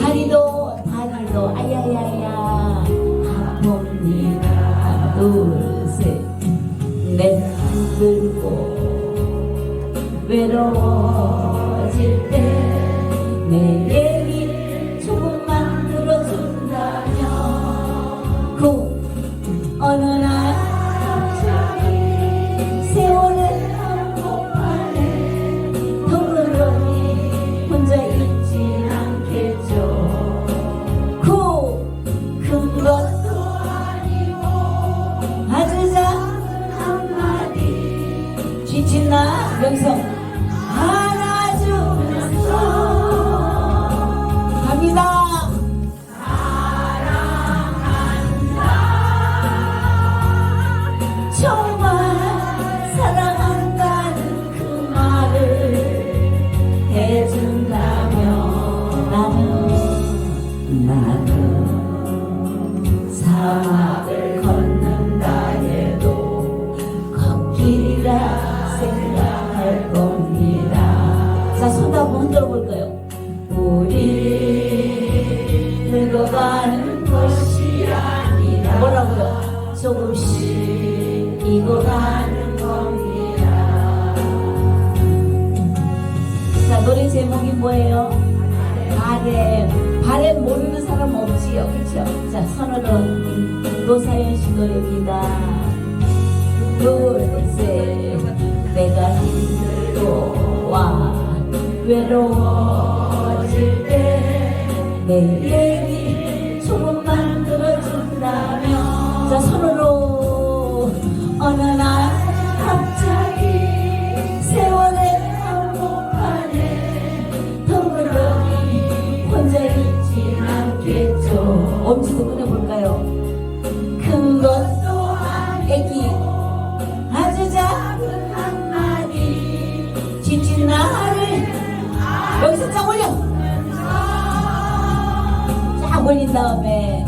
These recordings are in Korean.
다리도 다리도 아야야야. 아픕니다. 둘셋넷 들고 외로워질 때 사막 바램 모르는 사람 없지요. 그쵸? 자 선호는 노사연 씨 노래입니다. 둘셋. 내가 힘들고 와 외로워질 때내 얘기 조금만 들어준다면. 자 손으로 어느 엄지도 꺼내볼까요? 큰 것도 아기 아주 작은 한마디. 지친 나를 여기서 쫙 올려. 쫙 올린 다음에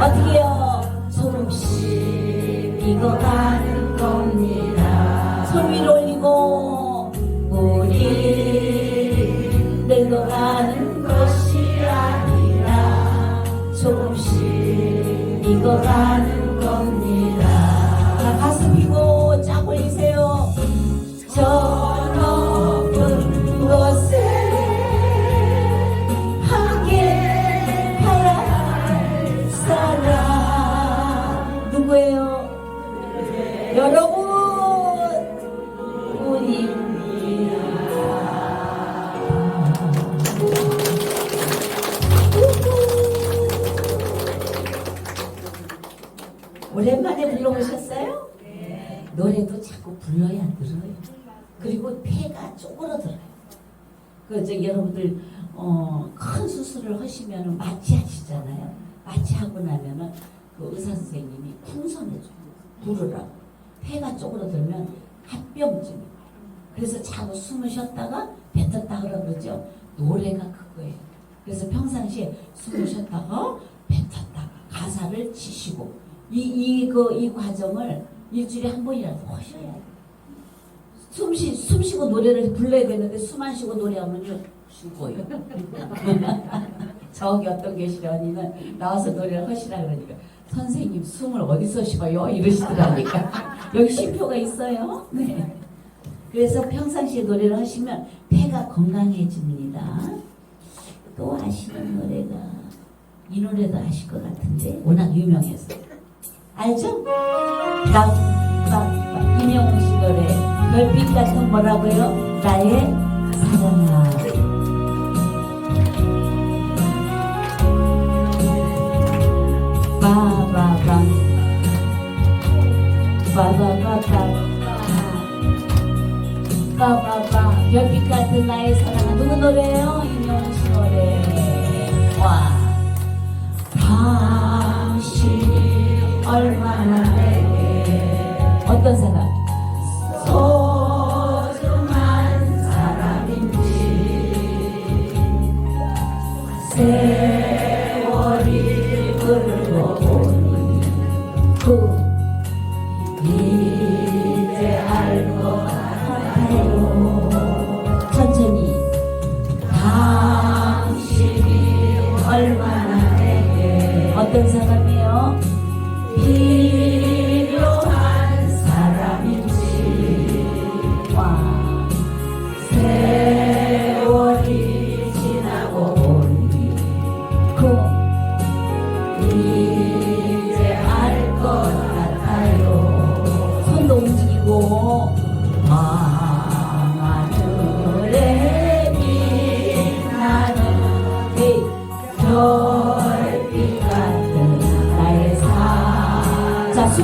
어떻게요 조금씩 익어가는 겁니다. 손 위로 올리고 우리 늙어가는 것이 아니라 조금씩 익어가는 겁니다. 자 가슴 펴고 오랜만에 불러보셨어요? 노래도 자꾸 불러야 들어요. 그리고 폐가 쪼그러들어요. 그저 여러분들 어, 큰 수술을 하시면 마취하시잖아요. 마취하고 나면은 그 의사 선생님이 풍선해줘요. 부르라고. 폐가 쪼그러들면 합병증이 와요. 그래서 자꾸 숨을 쉬었다가 뱉었다 그러죠. 노래가 그거예요. 그래서 평상시에 숨을 쉬었다가 뱉었다가 가사를 치시고 이 이거 이 과정을 일주일에 한 번이라도 하셔야 돼요. 숨쉬 숨 쉬고 노래를 불러야 되는데 숨 안 쉬고 노래하면요 죽어요. 저기 어떤 계시려니는 나와서 노래를 하시라 그러니까 선생님 숨을 어디서 쉬어요 이러시더라니까 여기 쉼표가 있어요. 네. 그래서 평상시에 노래를 하시면 폐가 건강해집니다. 또 아시는 노래가 이 노래도 아실 것 같은데 워낙 유명해서 알죠? 깜깜 임영웅 씨 노래 별빛 같은 뭐라고요? 나의 사랑아 바바바 바바바바 바바바 별빛 같은 나의 사랑아 누구 노래예요? Oh my life.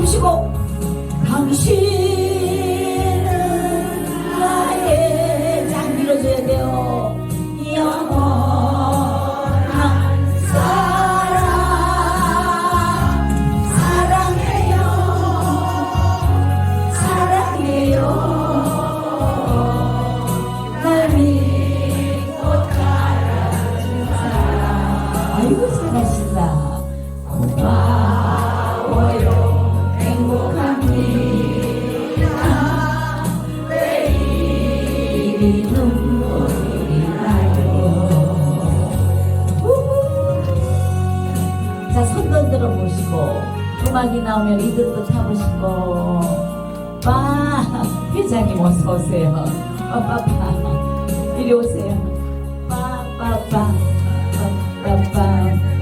숨 쉬고 자, 산도 들어보시고, 음악이 나오면 리듬도 타보시고, 와, 회장님 어서오세요. 빠빠빠. 이리 오세요. 빠빠빠. 빠빠빠.